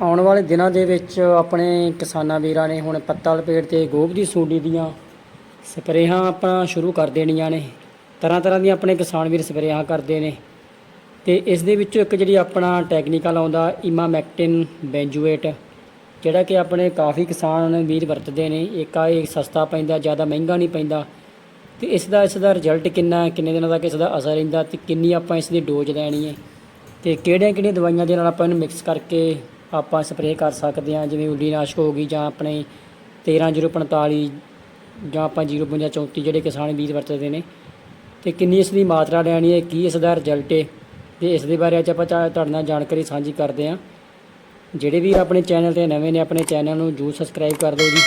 ਆਉਣ ਵਾਲੇ ਦਿਨਾਂ ਦੇ ਵਿੱਚ ਆਪਣੇ ਕਿਸਾਨਾਂ ਵੀਰਾਂ ਨੇ ਹੁਣ ਪੱਤਾ ਲਪੇਟ ਤੇ ਗੋਭ ਦੀ ਸੂਡੀ ਦੀਆਂ ਸਪਰੇਹਾਂ ਆਪਣਾ ਸ਼ੁਰੂ ਕਰ ਦੇਣੀਆਂ ਨੇ। ਤਰ੍ਹਾਂ ਤਰ੍ਹਾਂ ਦੀਆਂ ਆਪਣੇ ਕਿਸਾਨ ਵੀਰ ਸਪਰੇਹਾਂ ਕਰਦੇ ਨੇ। ਤੇ ਇਸ ਦੇ ਵਿੱਚੋਂ ਇੱਕ ਜਿਹੜੀ ਆਪਣਾ ਟੈਕਨੀਕਲ ਆਉਂਦਾ ਇਮਾਮੈਕਟਿਨ ਬੈਂਜੂਏਟ ਜਿਹੜਾ ਕਿ ਆਪਣੇ ਕਾਫੀ ਕਿਸਾਨ ਵੀਰ ਵਰਤਦੇ ਨੇ। ਇੱਕ ਆ, ਇਹ ਸਸਤਾ ਪੈਂਦਾ, ਜ਼ਿਆਦਾ ਮਹਿੰਗਾ ਨਹੀਂ ਪੈਂਦਾ। ਤੇ ਇਸ ਦਾ ਇਸ ਦਾ ਰਿਜ਼ਲਟ ਕਿੰਨਾ, ਕਿੰਨੇ ਦਿਨਾਂ ਤੱਕ ਇਸ ਦਾ ਅਸਰ ਰਹਿੰਦਾ ਤੇ ਕਿੰਨੀ ਆਪਾਂ ਇਸ ਦੀ ਡੋਜ਼ ਲੈਣੀ ਹੈ। ਤੇ ਕਿਹੜੀਆਂ ਕਿਹੜੀਆਂ ਦਵਾਈਆਂ ਦੇ ਨਾਲ ਆਪਾਂ ਇਹਨੂੰ ਮਿਕਸ ਕਰਕੇ ਆਪਾਂ ਸਪਰੇਅ ਕਰ ਸਕਦੇ ਹਾਂ, ਜਿਵੇਂ ਉਲੀਨਾਸ਼ਕ ਹੋ ਗਈ ਜਾਂ ਆਪਣੇ 13045 ਜਾਂ ਆਪਾਂ 05234 ਜਿਹੜੇ ਕਿਸਾਨ ਬੀਜ ਵਰਤਦੇ ਨੇ। ਤੇ ਕਿੰਨੀ ਇਸ ਦੀ ਮਾਤਰਾ ਲੈਣੀ ਹੈ, ਕੀ ਇਸ ਦਾ ਰਿਜ਼ਲਟ ਹੈ, ਤੇ ਇਸ ਦੇ ਬਾਰੇ ਅੱਜ ਆਪਾਂ ਤੁਹਾ- ਤੁਹਾਡੇ ਨਾਲ ਜਾਣਕਾਰੀ ਸਾਂਝੀ ਕਰਦੇ ਹਾਂ। ਜਿਹੜੇ ਵੀ ਆਪਣੇ ਚੈਨਲ ਤੇ ਨਵੇਂ ਨੇ, ਆਪਣੇ ਚੈਨਲ ਨੂੰ ਜਰੂਰ ਸਬਸਕ੍ਰਾਈਬ ਕਰ ਦਿਓ ਜੀ।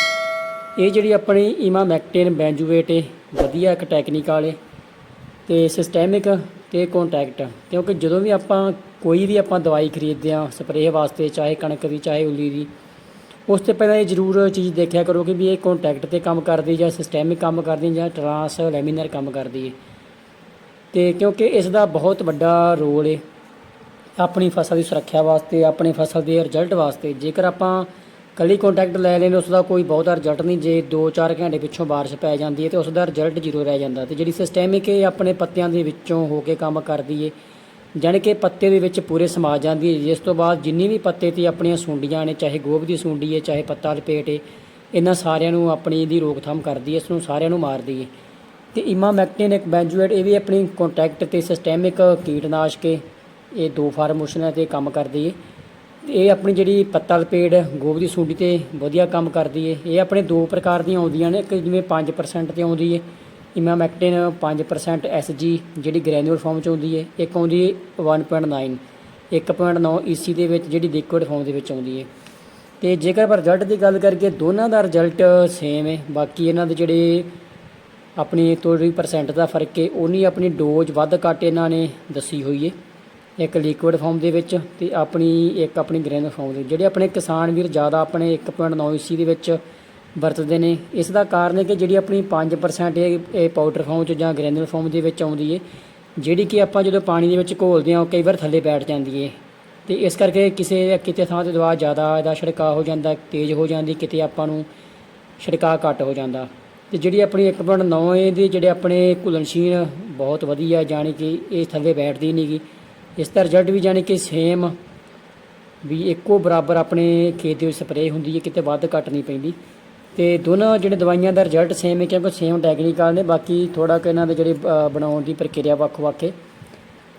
ਇਹ ਜਿਹੜੀ ਆਪਣੀ ਇਮਾਮੈਕਟਿਨ ਬੈਂਜੂਏਟ ਹੈ, ਵਧੀਆ ਇੱਕ ਟੈਕਨੀਕਲ ਹੈ ਤੇ ਸਿਸਟੈਮਿਕ ਤੇ ਕੰਟੈਕਟ ਕਿਉਂਕਿ ਜਦੋਂ ਵੀ ਆਪਾਂ ਕੋਈ ਵੀ ਆਪਾਂ ਦਵਾਈ ਖਰੀਦਦੇ ਆ ਸਪਰੇਅ ਵਾਸਤੇ, ਚਾਹੇ ਕਣਕ ਦੀ, ਚਾਹੇ ਉੱਲੀ ਦੀ, ਉਸ ਤੋਂ ਪਹਿਲਾਂ ਇਹ ਜ਼ਰੂਰ ਚੀਜ਼ ਦੇਖਿਆ ਕਰੋ ਕਿ ਵੀ ਇਹ ਕੰਟੈਕਟ ਤੇ ਕੰਮ ਕਰਦੀ ਜਾਂ ਸਿਸਟੈਮਿਕ ਕੰਮ ਕਰਦੀ ਜਾਂ ਟਰਾਂਸ ਲੈਮੀਨਰ ਕੰਮ ਕਰਦੀ ਹੈ ਤੇ ਕਿਉਂਕਿ ਇਸ ਦਾ ਬਹੁਤ ਵੱਡਾ ਰੋਲ ਹੈ ਆਪਣੀ ਫਸਲ ਦੀ ਸੁਰੱਖਿਆ ਵਾਸਤੇ, ਆਪਣੀ ਫਸਲ ਦੇ ਰਿਜ਼ਲਟ ਵਾਸਤੇ। ਜੇਕਰ ਆਪਾਂ ਕੱਲੀ ਕੰਟੈਕਟ ਲੈ ਲੈਣ ਉਸ ਦਾ ਕੋਈ ਬਹੁਤਾ ਰਿਜ਼ਲਟ ਨਹੀਂ, ਜੇ 2-4 ਘੰਟੇ ਪਿੱਛੋਂ ਬਾਰਿਸ਼ ਪੈ ਜਾਂਦੀ ਹੈ ਤੇ ਉਸ ਦਾ ਰਿਜ਼ਲਟ ਜ਼ੀਰੋ ਰਹਿ ਜਾਂਦਾ ਤੇ ਜਿਹੜੀ ਸਿਸਟੈਮਿਕ ਇਹ ਆਪਣੇ ਪੱਤਿਆਂ ਦੇ ਵਿੱਚੋਂ ਹੋ ਕੇ ਕੰਮ ਕਰਦੀ ਹੈ, ਜਾਣੀ ਕਿ ਪੱਤੇ ਦੇ ਵਿੱਚ ਪੂਰੇ ਸਮਾ ਜਾਂਦੀ ਹੈ, ਜਿਸ ਤੋਂ ਬਾਅਦ ਜਿੰਨੀ ਵੀ ਪੱਤੇ ਤੇ ਆਪਣੀਆਂ ਸੁੰਡੀਆਂ ਨੇ, ਚਾਹੇ ਗੋਭ ਦੀ ਸੁੰਡੀ ਹੈ, ਚਾਹੇ ਪੱਤਾ ਲਪੇਟ ਹੈ, ਇਹਨਾਂ ਸਾਰਿਆਂ ਨੂੰ ਆਪਣੀ ਇਹਦੀ ਰੋਕਥਾਮ ਕਰਦੀ ਹੈ, ਇਸ ਨੂੰ ਸਾਰਿਆਂ ਨੂੰ ਮਾਰਦੀ ਹੈ। ਤੇ ਇਮਾਮੈਕਟਿਨ ਇੱਕ ਬੈਂਜੂਏਟ, ਇਹ ਵੀ ਆਪਣੀ ਕੰਟੈਕਟ ਤੇ ਸਿਸਟੈਮਿਕ ਕੀਟਨਾਸ਼ਕ ਹੈ, ਇਹ ਦੋ ਫਾਰਮੂਸ਼ਨਾਂ ਤੇ ਕੰਮ ਕਰਦੀ ਹੈ। ਤੇ ਇਹ ਆਪਣੀ ਜਿਹੜੀ ਪੱਤਾ ਲਪੇੜ ਗੋਭ ਦੀ ਸੁੰਡੀ ਤੇ ਵਧੀਆ ਕੰਮ ਕਰਦੀ ਹੈ ਇਹ ਆਪਣੇ ਦੋ ਪ੍ਰਕਾਰ ਦੀਆਂ ਆਉਂਦੀਆਂ ਨੇ, ਇੱਕ ਜਿਵੇਂ 5% ਤੇ ਆਉਂਦੀ ਹੈ ਇਮਾਮੈਕਟਿਨ 5% ਐਸਜੀ ਜਿਹੜੀ ਗ੍ਰੈਨੂਲ ਫਾਰਮ ਚ ਆਉਂਦੀ ਹੈ ਇੱਕ ਆਉਂਦੀ ਹੈ 1.9 1.9 ਈਸੀ ਦੇ ਵਿੱਚ ਜਿਹੜੀ ਲਿਕੁਇਡ ਫਾਰਮ ਦੇ ਵਿੱਚ ਆਉਂਦੀ ਹੈ ਤੇ ਜੇਕਰ ਆਪਾਂ ਰਿਜ਼ਲਟ ਦੀ ਗੱਲ ਕਰੀਏ, ਦੋਨਾਂ ਦਾ ਰਿਜ਼ਲਟ ਸੇਮ ਹੈ ਬਾਕੀ ਇਹਨਾਂ ਦੇ ਜਿਹੜੇ ਆਪਣੀ ਥੋੜ੍ਹੀ ਪਰਸੈਂਟ ਦਾ ਫ਼ਰਕ ਹੈ ਉਨੀ ਆਪਣੀ ਡੋਜ਼ ਵੱਧ ਘੱਟ ਇਹਨਾਂ ਨੇ ਦੱਸੀ ਹੋਈ ਹੈ ਇੱਕ ਲਿਕੁਇਡ ਫਾਰਮ ਦੇ ਵਿੱਚ ਤੇ ਆਪਣੀ, ਇੱਕ ਆਪਣੀ ਗ੍ਰੈਨੂਲ ਫਾਰਮ ਦੇ ਵਿੱਚ। ਜਿਹੜੇ ਆਪਣੇ ਕਿਸਾਨ ਵੀਰ ਜ਼ਿਆਦਾ ਆਪਣੇ 1.9 ਈਸੀ ਦੇ ਵਿੱਚ ਵਰਤਦੇ ਨੇ, ਇਸ ਦਾ ਕਾਰਨ ਹੈ ਕਿ ਜਿਹੜੀ ਆਪਣੀ 5% ਇਹ ਇਹ ਪਾਊਡਰ ਫਾਰਮ ਚ ਜਾਂ ਗ੍ਰੈਨੂਲ ਫਾਰਮ ਦੇ ਵਿੱਚ ਆਉਂਦੀ ਹੈ ਜਿਹੜੀ ਕਿ ਆਪਾਂ ਜਦੋਂ ਪਾਣੀ ਦੇ ਵਿੱਚ ਘੋਲਦੇ ਹਾਂ, ਉਹ ਕਈ ਵਾਰ ਥੱਲੇ ਬੈਠ ਜਾਂਦੀ ਹੈ ਤੇ ਇਸ ਕਰਕੇ ਕਿਸੇ ਕਿਤੇ ਥਾਂ ਤੇ ਦਵਾ ਜ਼ਿਆਦਾ, ਇਹਦਾ ਛਿੜਕਾਅ ਹੋ ਜਾਂਦਾ, ਤੇਜ਼ ਹੋ ਜਾਂਦੀ, ਕਿਤੇ ਆਪਾਂ ਨੂੰ ਛਿੜਕਾਅ ਘੱਟ ਹੋ ਜਾਂਦਾ। ਤੇ ਜਿਹੜੀ ਆਪਣੀ 1.9 ਦੀ ਜਿਹੜੇ ਆਪਣੇ ਘੁਲਣਸ਼ੀਲ ਬਹੁਤ ਵਧੀਆ, ਜਾਣੀ ਕਿ ਇਹ ਥੱਲੇ ਬੈਠਦੀ ਨਹੀਂਗੀ ਇਸ ਦਾ ਰਿਜ਼ਲਟ ਵੀ ਜਾਣੀ ਕਿ ਸੇਮ ਵੀ ਇੱਕੋ ਬਰਾਬਰ ਆਪਣੇ ਖੇਤ ਦੇ ਵਿੱਚ ਸਪਰੇਅ ਹੁੰਦੀ ਹੈ, ਕਿਤੇ ਵੱਧ ਘੱਟ ਨਹੀਂ ਪੈਂਦੀ। ਤੇ ਦੋਨੋਂ ਜਿਹੜੇ ਦਵਾਈਆਂ ਦਾ ਰਿਜ਼ਲਟ ਸੇਮ ਹੈ, ਕਿਉਂਕਿ ਸੇਮ ਟੈਕਨੀਕਲ ਨੇ, ਬਾਕੀ ਥੋੜਾ ਕਿ ਇਹਨਾਂ ਦੇ ਜਿਹੜੇ ਬਣਾਉਣ ਦੀ ਪ੍ਰਕਿਰਿਆ ਵੱਖ-ਵੱਖ ਹੈ।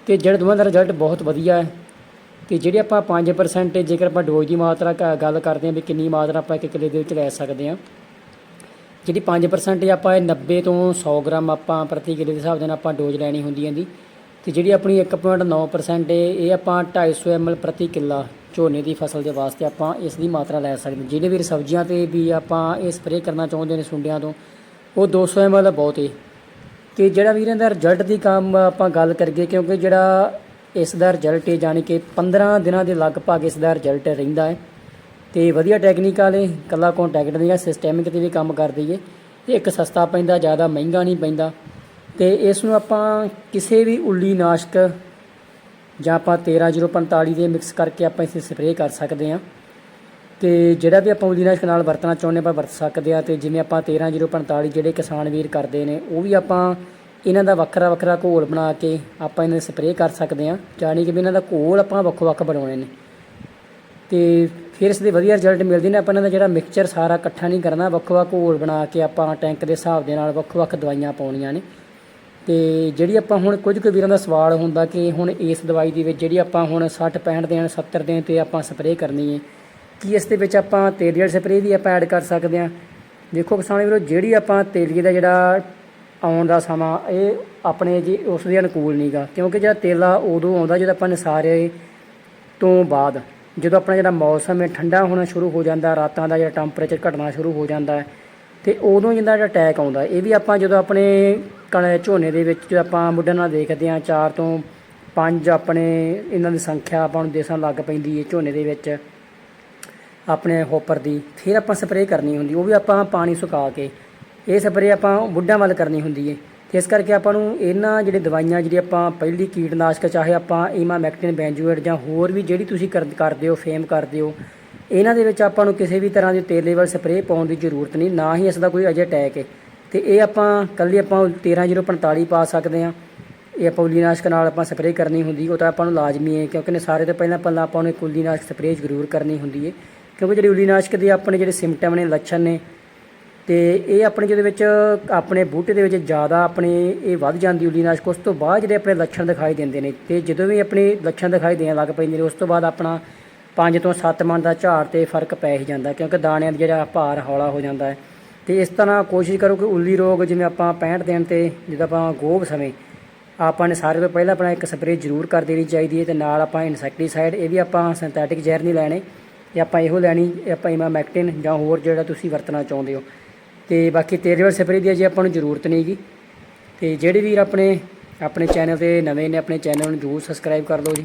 ਤੇ ਜਿਹੜੇ ਦੋਵਾਂ ਦਾ ਰਿਜ਼ਲਟ ਬਹੁਤ ਵਧੀਆ ਹੈ। ਤੇ ਜਿਹੜੇ ਆਪਾਂ 5% ਜੇਕਰ ਆਪਾਂ ਡੋਜ਼ ਦੀ ਮਾਤਰਾ ਕ- ਗੱਲ ਕਰਦੇ ਹਾਂ ਵੀ ਕਿੰਨੀ ਮਾਤਰਾ ਆਪਾਂ ਇੱਕ ਕਿਲੇ ਦੇ ਵਿੱਚ ਲੈ ਸਕਦੇ ਹਾਂ। ਜਿਹੜੀ 5% ਆਪਾਂ ਇਹ 90 ਤੋਂ 100 ਗ੍ਰਾਮ ਆਪਾਂ ਪ੍ਰਤੀ ਕਿਲੇ ਦੇ ਹਿਸਾਬ ਦੇ ਨਾਲ ਆਪਾਂ ਡੋਜ਼ ਲੈਣੀ ਹੁੰਦੀ ਹੈ ਦੀ ਤੇ ਜਿਹੜੀ ਆਪਣੀ 1.9% ਹੈ ਇਹ ਆਪਾਂ 250 ml ਪ੍ਰਤੀ ਕਿੱਲਾ ਝੋਨੇ ਦੀ ਫਸਲ ਦੇ ਵਾਸਤੇ ਆਪਾਂ ਇਸ ਦੀ ਮਾਤਰਾ ਲੈ ਸਕਦੇ ਜਿਹੜੇ ਵੀ ਸਬਜ਼ੀਆਂ ਤੇ ਵੀ ਆਪਾਂ ਇਹ ਸਪਰੇਅ ਕਰਨਾ ਚਾਹੁੰਦੇ ਨੇ ਸੁੰਡਿਆਂ ਤੋਂ, ਉਹ 200 ml ਬਹੁਤ ਹੈ ਕਿ ਜਿਹੜਾ ਵੀਰਾਂ ਦਾ ਰਿਜ਼ਲਟ ਦੀ ਕੰਮ ਆਪਾਂ ਗੱਲ ਕਰੀਏ, ਕਿਉਂਕਿ ਜਿਹੜਾ ਇਸ ਦਾ ਰਿਜ਼ਲਟ ਹੈ ਜਾਣੀ ਕਿ 15 ਦਿਨਾਂ ਦੇ ਲਗਭਗ ਇਸ ਦਾ ਰਿਜ਼ਲਟ ਰਹਿੰਦਾ ਹੈ ਤੇ ਵਧੀਆ ਟੈਕਨੀਕਲ ਹੈ ਕੱਲਾ ਕੰਟੈਕਟ ਨਹੀਂ ਹੈ ਸਿਸਟੈਮਿਕ ਤੇ ਵੀ ਕੰਮ ਕਰਦੀ ਹੈ ਇਹ ਇੱਕ ਸਸਤਾ ਪੈਂਦਾ, ਜ਼ਿਆਦਾ ਮਹਿੰਗਾ ਨਹੀਂ ਪੈਂਦਾ। ਤੇ ਇਸ ਨੂੰ ਆਪਾਂ ਕਿਸੇ ਵੀ ਉੱਲੀ ਨਾਸ਼ਕ ਜਾਂ ਆਪਾਂ 13045 ਦੇ ਮਿਕਸ ਕਰਕੇ ਆਪਾਂ ਇਸੇ ਸਪਰੇਅ ਕਰ ਸਕਦੇ ਹਾਂ। ਤੇ ਜਿਹੜਾ ਵੀ ਆਪਾਂ ਉਲੀਨਾਸ਼ਕ ਨਾਲ ਵਰਤਣਾ ਚਾਹੁੰਦੇ ਆਪਾਂ ਵਰਤ ਸਕਦੇ ਆ ਤੇ ਜਿਵੇਂ ਆਪਾਂ 13045 ਜਿਹੜੇ ਕਿਸਾਨ ਵੀਰ ਕਰਦੇ ਨੇ, ਉਹ ਵੀ ਆਪਾਂ ਇਹਨਾਂ ਦਾ ਵੱਖਰਾ ਵੱਖਰਾ ਘੋਲ ਬਣਾ ਕੇ ਆਪਾਂ ਇਹਨਾਂ ਸਪਰੇਅ ਕਰ ਸਕਦੇ ਆ ਜਾਣੀ ਕਿ ਵੀ ਇਹਨਾਂ ਦਾ ਘੋਲ ਆਪਾਂ ਵੱਖੋ ਵੱਖ ਬਣਾਉਣੇ ਨੇ। ਤੇ ਫਿਰ ਇਸ ਦੇ ਵਧੀਆ ਰਿਜ਼ਲਟ ਮਿਲਦੇ ਨੇ ਆਪਾਂ ਇਹਨਾਂ ਦਾ ਜਿਹੜਾ ਮਿਕਸਚਰ ਸਾਰਾ ਇਕੱਠਾ ਨਹੀਂ ਕਰਨਾ, ਵੱਖੋ ਵੱਖ ਘੋਲ ਬਣਾ ਕੇ ਆਪਾਂ ਟੈਂਕ ਦੇ ਹਿਸਾਬ ਦੇ ਨਾਲ ਵੱਖੋ ਵੱਖ ਦਵਾਈਆਂ ਪਾਉਣੀਆਂ ਨੇ। ਤੇ ਜਿਹੜੀ ਆਪਾਂ ਹੁਣ ਕੁਝ ਕੁ ਵੀਰਾਂ ਦਾ ਸਵਾਲ ਹੁੰਦਾ ਕਿ ਹੁਣ ਇਸ ਦਵਾਈ ਦੇ ਵਿੱਚ ਜਿਹੜੀ ਆਪਾਂ ਹੁਣ 60 65 ਦਿਨ 70 ਦਿਨ ਤੇ ਆਪਾਂ ਸਪਰੇਅ ਕਰਨੀ ਹੈ, ਕੀ ਇਸ ਦੇ ਵਿੱਚ ਆਪਾਂ ਤੇਲੀਆ ਸਪਰੇਅ ਵੀ ਆਪਾਂ ਐਡ ਕਰ ਸਕਦੇ ਹਾਂ? ਦੇਖੋ ਕਿਸਾਨ ਵੀਰੋ, ਜਿਹੜੀ ਆਪਾਂ ਤੇਲੀਏ ਦਾ ਜਿਹੜਾ ਆਉਣ ਦਾ ਸਮਾਂ, ਇਹ ਆਪਣੇ ਜੀ ਉਸ ਦੇ ਅਨੁਕੂਲ ਨਹੀਂਗਾ ਕਿਉਂਕਿ ਜਿਹੜਾ ਤੇਲਾ ਉਦੋਂ ਆਉਂਦਾ ਜਦੋਂ ਆਪਾਂ ਨਸਾਰੇ ਤੋਂ ਬਾਅਦ, ਜਦੋਂ ਆਪਣਾ ਜਿਹੜਾ ਮੌਸਮ ਹੈ, ਠੰਡਾ ਹੋਣਾ ਸ਼ੁਰੂ ਹੋ ਜਾਂਦਾ, ਰਾਤਾਂ ਦਾ ਜਿਹੜਾ ਟੈਂਪਰੇਚਰ ਘਟਣਾ ਸ਼ੁਰੂ ਹੋ ਜਾਂਦਾ ਹੈ ਤੇ ਉਦੋਂ ਜਿੰਦਾ ਜਿਹੜਾ ਅਟੈਕ ਆਉਂਦਾ, ਇਹ ਵੀ ਆਪਾਂ ਜਦੋਂ ਆਪਣੇ ਕਣ ਝੋਨੇ ਦੇ ਵਿੱਚ ਜਦੋਂ ਆਪਾਂ ਮੁੱਢਾਂ ਨਾਲ ਦੇਖਦੇ ਹਾਂ, ਚਾਰ ਤੋਂ ਪੰਜ ਆਪਣੇ ਇਹਨਾਂ ਦੀ ਸੰਖਿਆ ਆਪਾਂ ਨੂੰ ਦੇਸਾਂ ਲੱਗ ਪੈਂਦੀ ਹੈ ਝੋਨੇ ਦੇ ਵਿੱਚ, ਆਪਣੇ ਹੋਪਰ ਦੀ, ਫਿਰ ਆਪਾਂ ਸਪਰੇਅ ਕਰਨੀ ਹੁੰਦੀ, ਉਹ ਵੀ ਆਪਾਂ ਪਾਣੀ ਸੁਕਾ ਕੇ, ਇਹ ਸਪਰੇਅ ਆਪਾਂ ਬੁੱਢਾਂ ਵੱਲ ਕਰਨੀ ਹੁੰਦੀ ਹੈ। ਤੇ ਇਸ ਕਰਕੇ ਆਪਾਂ ਨੂੰ ਇਹਨਾਂ ਜਿਹੜੇ ਦਵਾਈਆਂ ਜਿਹੜੀ ਆਪਾਂ ਪਹਿਲੀ ਕੀਟਨਾਸ਼ਕ, ਚਾਹੇ ਆਪਾਂ ਇਮਾਮੈਕਟਿਨ ਬੈਂਜੂਏਟ ਜਾਂ ਹੋਰ ਵੀ ਜਿਹੜੀ ਤੁਸੀਂ ਕਰ- ਕਰਦੇ ਹੋ ਫੇਮ ਕਰਦੇ ਹੋ ਇਹਨਾਂ ਦੇ ਵਿੱਚ ਆਪਾਂ ਨੂੰ ਕਿਸੇ ਵੀ ਤਰ੍ਹਾਂ ਦੀ ਤੇਲ ਲੈਵਲ ਸਪਰੇਅ ਪਾਉਣ ਦੀ ਜ਼ਰੂਰਤ ਨਹੀਂ, ਨਾ ਹੀ ਇਸ ਦਾ ਕੋਈ ਅਜੇ ਅਟੈਕ ਹੈ ਤੇ ਇਹ ਆਪਾਂ ਕੱਲੀ ਆਪਾਂ 13045 ਪਾ ਸਕਦੇ ਹਾਂ। ਇਹ ਆਪਾਂ ਉਲੀਨਾਸ਼ਕ ਨਾਲ ਆਪਾਂ ਸਪਰੇਅ ਕਰਨੀ ਹੁੰਦੀ, ਉਹ ਤਾਂ ਆਪਾਂ ਨੂੰ ਲਾਜ਼ਮੀ ਹੈ ਕਿਉਂਕਿ ਨੇ ਸਾਰੇ ਤੋਂ ਪਹਿਲਾਂ ਪਹਿਲਾਂ ਆਪਾਂ ਨੂੰ ਇੱਕ ਉਲੀਨਾਸ਼ਕ ਸਪਰੇਅ ਜ਼ਰੂਰ ਕਰਨੀ ਹੁੰਦੀ ਹੈ ਕਿਉਂਕਿ ਜਿਹੜੇ ਉਲੀਨਾਸ਼ਕ ਦੇ ਆਪਣੇ ਜਿਹੜੇ ਸਿੰਪਟਮ ਨੇ, ਲੱਛਣ ਨੇ, ਤੇ ਇਹ ਆਪਣੇ ਜਿਹਦੇ ਵਿੱਚ, ਆਪਣੇ ਬੂਟੇ ਦੇ ਵਿੱਚ ਜ਼ਿਆਦਾ ਆਪਣੇ ਇਹ ਵੱਧ ਜਾਂਦੀ ਉਲੀਨਾਸ਼ਕ, ਉਸ ਤੋਂ ਬਾਅਦ ਜਿਹੜੇ ਆਪਣੇ ਲੱਛਣ ਦਿਖਾਈ ਦਿੰਦੇ ਨੇ, ਤੇ ਜਦੋਂ ਵੀ ਆਪਣੇ ਲੱਛਣ ਦਿਖਾਈ ਦੇਣ ਲੱਗ ਪੈਂਦੇ ਨੇ, ਉਸ ਤੋਂ ਬਾਅਦ ਆਪਣਾ 5 ਤੋਂ 7 ਮਣ ਦਾ ਝਾੜ ਤੇ ਫ਼ਰਕ ਪੈ ਹੀ ਜਾਂਦਾ, ਕਿਉਂਕਿ ਦਾਣਿਆਂ ਦਾ ਜਿਹੜਾ ਭਾਰ ਹੌਲਾ ਹੋ ਜਾਂਦਾ ਹੈ। ਤੇ ਇਸ ਤਰ੍ਹਾਂ ਕੋਸ਼ਿਸ਼ ਕਰੋ ਕਿ ਉੱਲੀ ਰੋਗ ਜਿਵੇਂ ਆਪਾਂ 65 ਦਿਨ ਤੇ ਜਦੋਂ ਆਪਾਂ ਗੋਭ ਸਮੇਂ, ਆਪਾਂ ਨੇ ਸਾਰੇ ਤੋਂ ਪਹਿਲਾਂ ਆਪਣਾ ਇੱਕ ਸਪਰੇਅ ਜ਼ਰੂਰ ਕਰ ਦੇਣੀ ਚਾਹੀਦੀ ਹੈ ਤੇ ਨਾਲ ਆਪਾਂ ਇਨਸੈਕਟੀਸਾਈਡ, ਇਹ ਵੀ ਆਪਾਂ ਸਿੰਥੈਟਿਕ ਜ਼ਹਿਰ ਨਹੀਂ ਲੈਣੇ, ਇਹ ਆਪਾਂ ਇਹੋ ਲੈਣੀ, ਇਹ ਆਪਾਂ ਇਮਾਮੈਕਟਿਨ ਜਾਂ ਹੋਰ ਜਿਹੜਾ ਤੁਸੀਂ ਵਰਤਣਾ ਚਾਹੁੰਦੇ ਹੋ। ਤੇ ਬਾਕੀ ਤੇਰੇਵਰ ਸਪਰੇਅ ਦੀ ਅਜੇ ਆਪਾਂ ਨੂੰ ਜ਼ਰੂਰਤ ਨਹੀਂਗੀ ਤੇ ਜਿਹੜੇ ਵੀਰ ਆਪਣੇ ਆਪਣੇ ਚੈਨਲ ਤੇ ਨਵੇਂ ਨੇ, ਆਪਣੇ ਚੈਨਲ ਨੂੰ ਜ਼ਰੂਰ ਸਬਸਕ੍ਰਾਈਬ ਕਰ ਲਓ ਜੀ।